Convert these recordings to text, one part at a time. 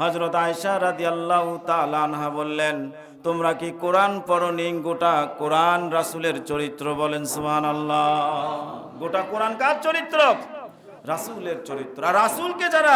হজরত আয়সা রাদি আল্লাহ তালানহা বললেন, তোমরা কি কোরআন পড়নি? গোটা কোরআন রাসুলের চরিত্র বলেন সুহান আল্লাহ গোটা কোরআন কার চরিত্র? রাসুলের চরিত্র। আর রাসুলকে যারা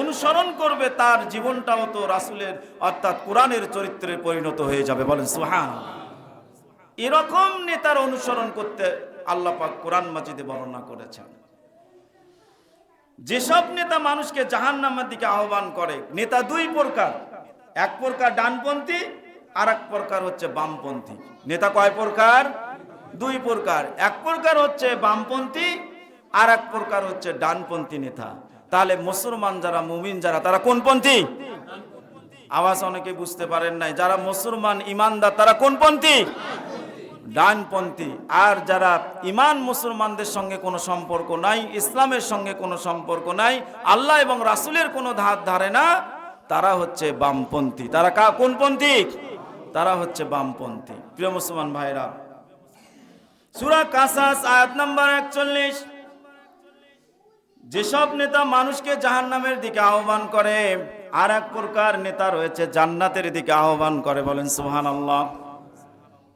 অনুসরণ করবে, তার জীবনটাও তো রাসুলের, অর্থাৎ কোরআনের চরিত্রে পরিণত হয়ে যাবে বলেন সুহান এরকম নেতার অনুসরণ করতে আল্লাহ পাক কোরআন মাজিদে বর্ণনা করেছেন। যেসব নেতা মানুষকে জাহান নামের দিকে আহ্বান করে, নেতা দুই প্রকার। এক প্রকার ডানপন্থী আর এক প্রকার হচ্ছে বামপন্থী। নেতা কয় প্রকার? দুই প্রকার। এক প্রকার হচ্ছে বামপন্থী আর এক প্রকার হচ্ছে ডানপন্থী নেতা। তাহলে মুসলমান যারা, মুমিন যারা, তারা কোন পন্থী আওয়াজ অনেকে বুঝতে পারেন নাই। যারা মুসলমান, ইমানদার, তারা কোন পন্থী ডানপন্থী। আর যারা ইমান মুসলমানদের সঙ্গে কোনো সম্পর্ক নাই, ইসলামের সঙ্গে কোনো সম্পর্ক নাই, আল্লাহ এবং রাসুলের কোনো ধার ধারে না, তারা হচ্ছে বামপন্থী। তারা কা কোন পন্থী তারা হচ্ছে বামপন্থী। প্রিয় মুসলমান ভাইরা, সুরা কাসাস, আয়াত নাম্বার একচল্লিশ। যেসব নেতা মানুষকে জাহান্নামের দিকে আহ্বান করে আর এক প্রকার নেতা রয়েছে জান্নাতের দিকে আহ্বান করে। বলেন সুহান আল্লাহ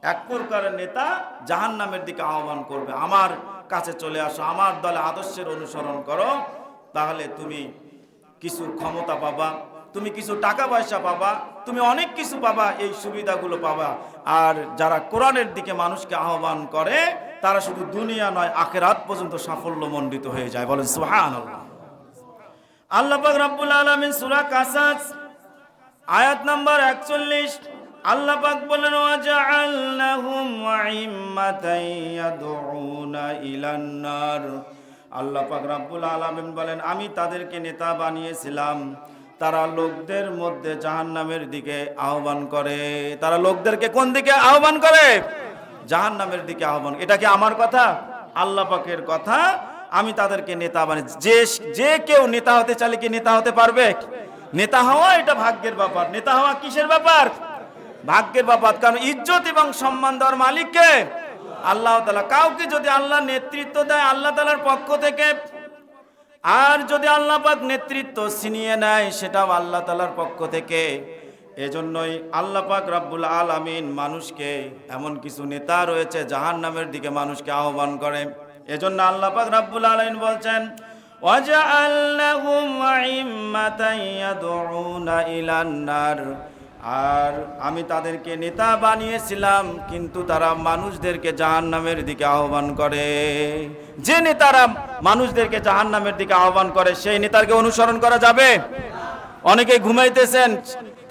এক প্রকারের নেতা জাহান নামের দিকে আহ্বান করবে, আমার কাছে চলে আসো, আমার দলে আদর্শের অনুসরণ করো, তাহলে তুমি কিছু ক্ষমতা পাবা, তুমি কিছু টাকা পয়সা পাবা, তুমি অনেক কিছু পাবা, এই সুবিধাগুলো পাবা। আর যারা কোরআনের দিকে মানুষকে আহ্বান করে, তারা শুধু দুনিয়া নয় আখের আখেরাত পর্যন্ত সাফল্য মণ্ডিত হয়ে যায়। বলেন সুহান আল্লাহ আল্লাহ রাব্বুল আলামিন সূরা কাসাস, আয়াত নাম্বার 41 আল্লাহ পাক বলেন, ওয়াজআলনাহুম আইম্মাতান ইয়াদউনা ইলান নার। আল্লাহ পাক রাব্বুল আলামিন বলেন, আমি তাদেরকে নেতা বানিয়েছিলাম। তারা লোকদের মধ্যে জাহান্নামের দিকে আহ্বান করে। তারা লোকদেরকে কোন দিকে আহ্বান করে? জাহান্নামের দিকে আহ্বান। এটা কি আমার কথা? আল্লাহ পাকের কথা। আমি তাদেরকে নেতা বানিয়ে যে যে কেউ নেতা হতে চাইলে কি নেতা হতে পারবে? নেতা হওয়া এটা ভাগ্যের ব্যাপার। নেতা হওয়া কিসের ব্যাপার? ভাগ্যের ব্যাপার কারণ ইজ্জত এবং সম্মান দেওয়ার মালিককে আল্লাহ তালা, কাউকে যদি আল্লাহ নেতৃত্ব দেয়, আল্লাহ তালার পক্ষ থেকে। আর যদি আল্লাহ পাক নেতৃত্ব ছিনিয়ে নেয়, সেটাও আল্লাহ তালার পক্ষ থেকে। এজন্যই আল্লাহ পাক রাব্বুল আলামিন মানুষকে, এমন কিছু নেতা রয়েছে জাহান নামের দিকে মানুষকে আহ্বান করে। এজন্য আল্লাহ পাক রাব্বুল আলামিন বলছেন আইম্মাতান ইয়াদউনা ইলান নার। আর আমি তাদেরকে নেতা বানিয়েছিলাম, কিন্তু তারা মানুষদেরকে জাহান্নামের দিকে আহ্বান করে। যে নেতারা মানুষদেরকে জাহান্নামের দিকে আহ্বান করে, সেই নেতারকে অনুসরণ করা যাবে? অনেকে ঘুমাইতেছেন,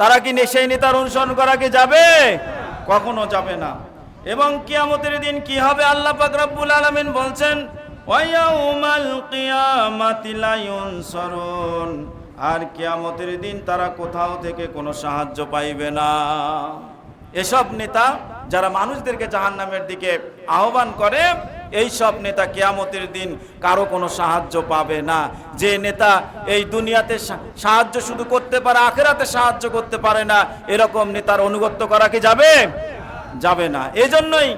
তারা কি সেই নেতার অনুসরণ করা কি যাবে? কখনো যাবে না। এবং কিয়ামতের দিন কি হবে? আল্লাহ পাক রব্বুল আলামিন বলছেন, ওয়ায়াউমাল কিয়ামাতি লা ইউনসারুন। আর কেয়ামতের দিন তারা কোথাও থেকে কোনো সাহায্য পাইবে না। এসব নেতা যারা মানুষদেরকে জাহান্নামের দিকে আহ্বান করে এই সব নেতা কেয়ামতের দিন কারও কোনো সাহায্য পাবে না। যে নেতা এই দুনিয়াতে সাহায্য শুধু করতে পারে, আখেরাতে সাহায্য করতে পারে না, এরকম নেতার অনুগত্য করা কি যাবে? যাবে না। এজন্যই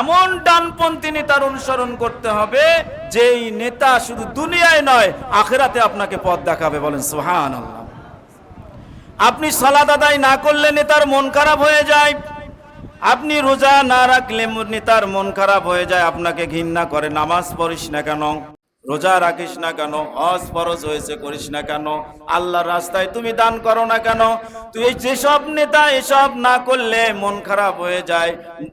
এমন ডানপন্থী নেতার অনুসরণ করতে হবে, যেই নেতা শুধু দুনিয়ায় নয়, আখেরাতে আপনাকে পথ দেখাবে। বলেন সোহান আপনি সালাদ আদায় না করলে নেতার মন খারাপ হয়ে যায়। আপনি রোজা না রাখলে নেতার মন খারাপ হয়ে যায়। আপনাকে ঘৃণা করে, নামাজ পড়িস না কেন? রোজা রাখিস না কেন? হজ ফরজ হয়েছে, করিস না কেন? আল্লাহর রাস্তায় তুমি দান করো না কেন? তুই যেসব নেতা, এসব না করলে মন খারাপ হয়ে যায়,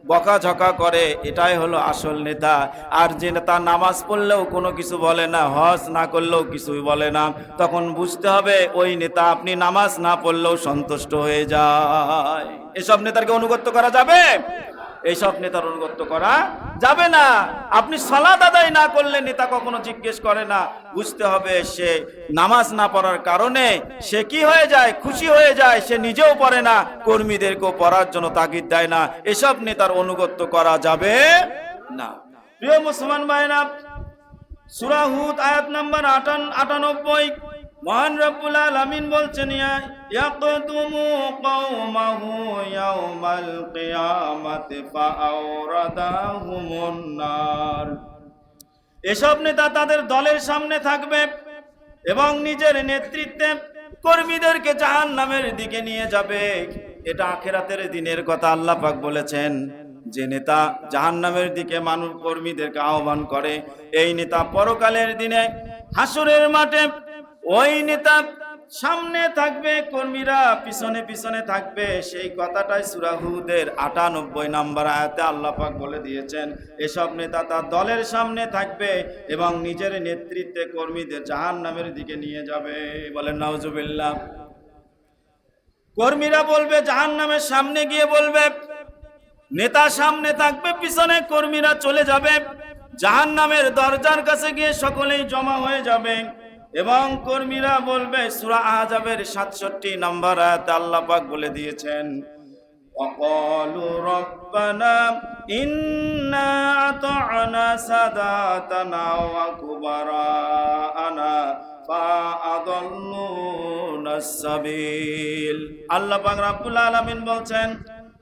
বকাঝকা করে। এটাই হলো আসল নেতা। আর যে নেতা নামাজ পড়লেও কোনো কিছু বলে না, হজ না করলেও কিছুই বলে না, তখন বুঝতে হবে ওই নেতা আপনি নামাজ না পড়লেও সন্তুষ্ট হয়ে যায়। এসব নেতারকে অনুগত করা যাবে? এইসব নেতার অনুগত্য করা যাবে না। আপনি সালাদ আদায় না করলে নেতা কখনো জিজ্ঞেস করে না, বুঝতে হবে সে নামাজ না পড়ার কারণে সে কি হয়ে যায়, খুশি হয়ে যায়, সে নিজেও পড়ে না, কর্মীদেরকেও পড়ার জন্য তাগিদ দেয় না। এসব নেতার অনুগত্য করা যাবে না। প্রিয় মুসলমান ভাইরা সূরা হুদ আয়াত নাম্বার আটান আটানব্বই মহান রব্বুল আলামিন বলছেন এসব নেতা তাদের দলের সামনে থাকবে এবং নিজের নেতৃত্বে কর্মীদেরকে জাহান নামের দিকে নিয়ে যাবে। এটা আখেরাতের দিনের কথা আল্লাহ পাক বলেছেন। যে নেতা জাহান নামের দিকে মানুষ কর্মীদেরকে আহ্বান করে, এই নেতা পরকালের দিনে হাসুরের মাঠে ওই নেতা সামনে থাকবে, কর্মীরা পিছনে পিছনে থাকবে। সেই কথাটাই সুরাহুদের আটানব্বই নাম্বার আয়াতে আল্লাহ পাক বলে দিয়েছেন, এসব নেতা তার দলের সামনে থাকবে এবং নিজের নেতৃত্বে কর্মীদের জাহান নামের দিকে নিয়ে যাবে। বলেন, নাউজুবিল্লাহ। কর্মীরা বলবে জাহান নামের সামনে গিয়ে বলবে, নেতা সামনে থাকবে, পিছনে কর্মীরা চলে যাবে জাহান নামের দরজার কাছে গিয়ে সকলেই জমা হয়ে যাবে। এবং কর্মীরা বলবে সুরা আজাবের সাতষট্টি নম্বর আয়াতে আল্লাহ পাক বলে দিয়েছেন وقالوا ربنا إنا أطعنا ساداتنا وكبراءنا فأضلونا السبيل আল্লাহ পাক রাব্বুল আলামিন বলছেন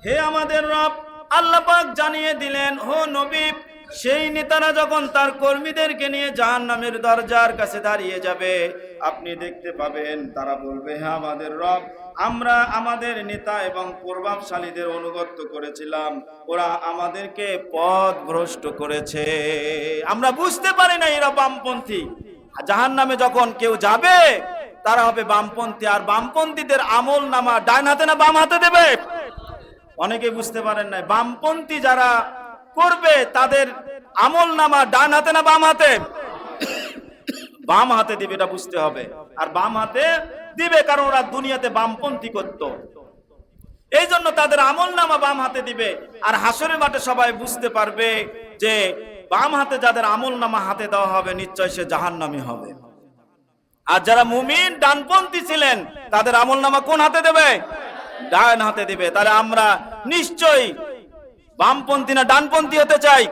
হে আমাদের রব আল্লাহ পাক জানিয়ে দিলেন হো নবী সেই নেতারা যখন তার কর্মীদেরকে নিয়ে জাহান নামের দরজার কাছে দাঁড়িয়ে যাবে, আপনি দেখতে পাবেন, তারা বলবে হ্যাঁ আমাদের রব, আমরা আমাদের নেতা এবং প্রভাবশালীদের অনুগত্য করেছিলাম। ওরা আমাদেরকে পথ ভ্রষ্ট করেছে। আমরা বুঝতে পারি না এরা বামপন্থী। জাহান নামে যখন কেউ যাবে, তারা হবে বামপন্থী, আর বামপন্থীদের আমল নামা ডান হাতে না বাম হাতে দেবে? অনেকে বুঝতে পারেন না বামপন্থী যারা করবে তাদের আমল নামা ডান হাতে না বাম হাতে? বাম হাতে দিবে, এটা বুঝতে হবে। আর বাম হাতে দিবে কারণ ওরা দুনিয়াতে বামপন্থী করত। এই জন্য তাদের আমল নামা বাম হাতে দিবে। আর হাসরের মাঠে সবাই বুঝতে পারবে যে বাম হাতে যাদের আমল নামা হাতে দেওয়া হবে, নিশ্চয় সে জাহান্নামী হবে। আর যারা মুমিন, ডানপন্থী ছিলেন, তাদের আমল নামা কোন হাতে দেবে? ডান হাতে দিবে। তাহলে আমরা নিশ্চয়ই বামপন্থী না ডানপন্থী হতে চাই?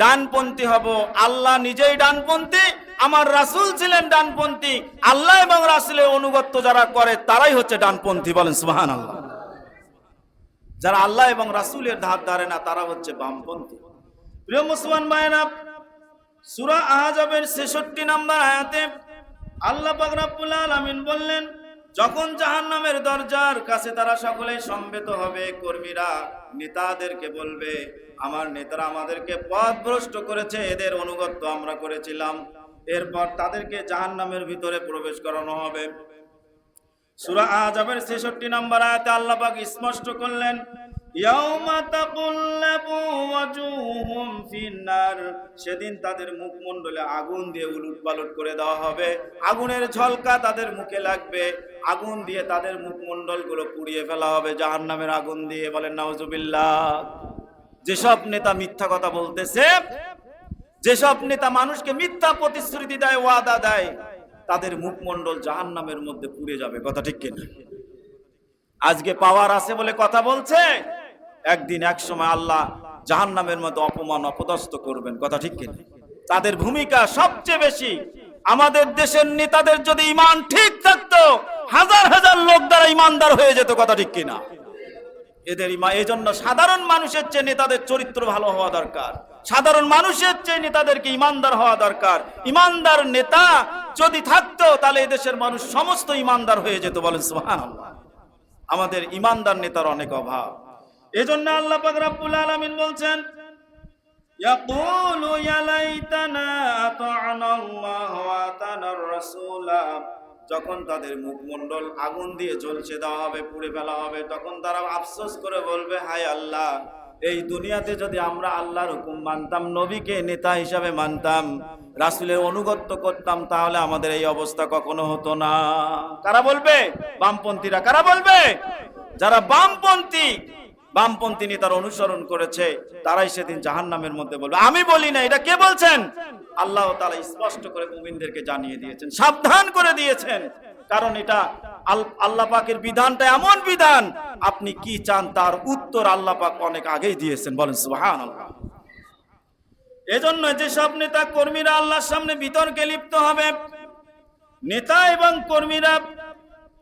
ডানপন্থী হব। আল্লাহ নিজেই ডানপন্থী, আমার রাসূল ছিলেন ডানপন্থী। আল্লাহ এবং রাসূলের অনুগত্য যারা করে, তারাই হচ্ছে ডানপন্থী বলেন সুবহান আল্লাহ যারা আল্লাহ এবং রাসূলের ধার ধারে না, তারা হচ্ছে বামপন্থী। প্রিয় মুসলমান ভাইরা সূরা আহজাবের 66 নম্বর আয়াতে আল্লাহ পাক আলামিন বললেন যখন জাহান নামের দরজার কাছে তারা সকলে সম্বেত হবে, কর্মীরা নেতাদেরকে বলবে, আমার নেতারা আমাদেরকে পথ ভ্রষ্ট করেছে, এদের অনুগত্য আমরা করেছিলাম। এরপর তাদেরকে জাহান নামের ভিতরে প্রবেশ করানো হবে। সুরা আজাবের ছেষট্টি নম্বর আয়াতে আল্লাপাক স্পষ্ট করলেন সেদিন তাদের মুখমণ্ডলে আগুন দিয়ে উলুটপালট করে দেওয়া হবে। আগুনের ঝলকা তাদের মুখে লাগবে। আগুন দিয়ে তাদের মুখমণ্ডলগুলো পুড়িয়ে ফেলা হবে, জাহান্নামের আগুন দিয়ে বলেন নাউজুবিল্লাহ। যেসব নেতা মিথ্যা কথা বলতেছে, যেসব নেতা মানুষকে মিথ্যা প্রতিশ্রুতি দেয়, ওয়াদা দেয়, তাদের মুখমণ্ডল জাহান্নামের মধ্যে পুড়ে যাবে, কথা ঠিক কিনা? আজকে পাওয়ার আছে বলে কথা বলছে। একদিন এক সময় আল্লাহ জাহান্নামের মধ্যে অপমান অপদস্থ করবেন, কথা ঠিক কিনা? তাদের ভূমিকা সবচেয়ে বেশি। আমাদের দেশের নেতাদের যদি ইমান ঠিক থাকতো, হাজার হাজার লোক দ্বারা ইমানদার হয়ে যেত, কথা ঠিক কিনা? এদের ইমা এই জন্য সাধারণ মানুষের চেয়ে নেতাদের চরিত্র ভালো হওয়া দরকার। সাধারণ মানুষের চেয়ে নেতাদেরকে ইমানদার হওয়া দরকার। ইমানদার নেতা যদি থাকতো, তাহলে এদেশের মানুষ সমস্ত ইমানদার হয়ে যেত, বলেন আমাদের ইমানদার নেতার অনেক অভাব। এজন্য আল্লাহ পাক রব্বুল আলামিন বলছেন, ইয়াকুলু ইয়া লাইতানা আতা'না ওয়া আতা'না রাসূলা। যখন তাদের মুখমণ্ডল আগুন দিয়ে জ্বলছে, দেওয়া হবে, পুড়ে ফেলা হবে, তখন তারা আফসোস করে বলবে, হায় আল্লাহ, এই দুনিয়াতে যদি আমরা আল্লাহর হুকুম মানতাম, নবীকে নেতা হিসাবে মানতাম, রাসূলের অনুগত্য করতাম, তাহলে আমাদের এই অবস্থা কখনো হতো না। কারা বলবে? বামপন্থীরা কারা বলবে? যারা বামপন্থী বামপন্থী নেতার অনুসরণ করেছে, তারাই সেদিন জাহান্নামের মধ্যে বলবে। আমি বলি না, এটা কে বলছেন? আল্লাহ তাআলা স্পষ্ট করে মুমিনদেরকে জানিয়ে দিয়েছেন, সাবধান করে দিয়েছেন। কারণ এটা আল- আল্লাহ পাকের বিধানটা এমন বিধান, আপনি কি চান তার উত্তর আল্লাহ পাক অনেক আগেই দিয়েছেন, বলেন সুবহানাল্লাহ। এজন্য যেসব নেতা কর্মীরা আল্লাহর সামনে বিতর্কে লিপ্ত হবে, নেতা এবং কর্মীরা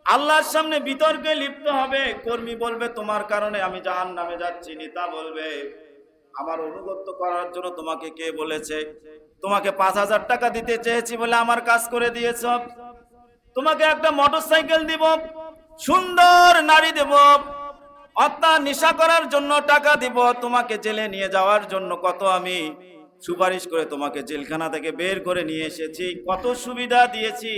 আল্লাহর সামনে বিতর্কে লিপ্ত হবে। কর্মী বলবে, তোমার কারণে আমি জাহান নামে যাচ্ছি নেতা বলবে, আমার অনুগত্য করার জন্য তোমাকে কে বলেছে? তোমাকে পাঁচ হাজার টাকা দিতে চেয়েছি বলে আমার কাজ করে দিয়েছ। তোমাকে একটা মোটর সাইকেল দিব, সুন্দর নারী দেব। অর্থাৎ নেশা করার জন্য টাকা দিব। তোমাকে জেলে নিয়ে যাওয়ার জন্য কত আমি সুপারিশ করে তোমাকে জেলখানা থেকে বের করে নিয়ে এসেছি। কত সুবিধা দিয়েছি।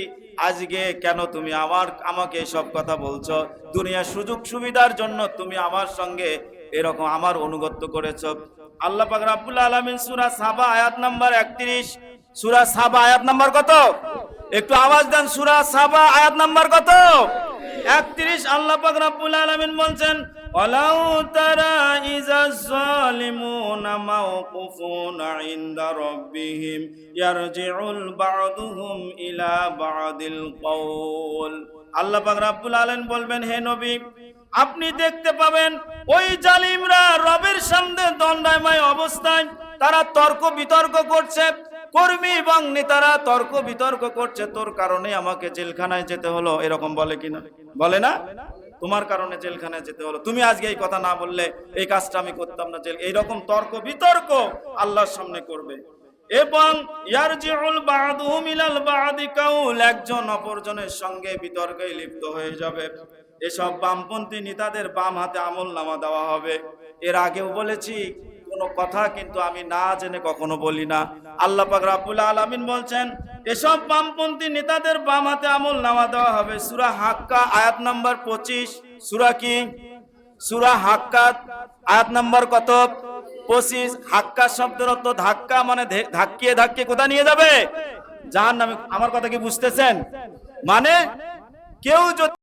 আজকে কেন তুমি আমার, আমাকে সব কথা বলছো? দুনিয়ার সুযোগ সুবিধার জন্য তুমি আমার সঙ্গে এরকম আমার অনুগত্য করেছ। আল্লাহ পাক রাব্বুল আলামিন সূরা সাবা আয়াত নাম্বার 31 সূরা সাবা আয়াত নাম্বার কত? একটু আওয়াজ দেন, সূরা সাবা আয়াত নাম্বার কত? 31 আল্লাহ পাক রাব্বুল আলামিন বলছেন ওয়ালাউ তারা ইজাজ জালিমুনা মাওকুফুনা ইনদা রাব্বিহিম ইয়ারজিউল বা'দুহুম ইলা বা'দিল কওল। আল্লাহ পাক রাব্বুল আলামিন বলবেন, হে নবী, আপনি দেখতে পাবেন ওই জালিমরা রবের সামনে দণ্ডায়ময় অবস্থায়, তারা তর্ক বিতর্ক করছে, কর্মী এবং নেতারা তর্ক বিতর্ক করছে, তোর কারণে আমাকে জেলখানায় যেতে হলো, এরকম বলে কিনা? বলে না? তোমার কারণে জেলখানায় যেতে হলো। তুমি আজকে এই কথা না বললে এই কাজটা আমি করতাম না জেল এইরকম তর্ক, বিতর্ক আল্লাহর সামনে করবে। এবং একজন অপরজনের সঙ্গে বিতর্কে লিপ্ত হয়ে যাবে। এসব বামপন্থী নেতাদের বাম হাতে আমল নামা দেওয়া হবে। এর আগেও বলেছি কোনো কথা কিন্তু আমি না জেনে কখনো বলি না। আল্লাহ পাক রাব্বুল আলামিন বলছেন, এসব বামপন্থী নেতাদের বাম হাতে আমল নামা দেওয়া হবে। সূরা হাক্কা, আয়াত নাম্বার 25 সূরা কি? সূরা হাক্কা, আয়াত নাম্বার কত? 25 হাক্কা শব্দের অর্থ ধাক্কা মানে ধাক্কিয়ে ধাক্কিয়ে কোথায় নিয়ে যাবে? জাহান্নামে। আমার কথা কি বুঝতেছেন? মানে কেউ যদি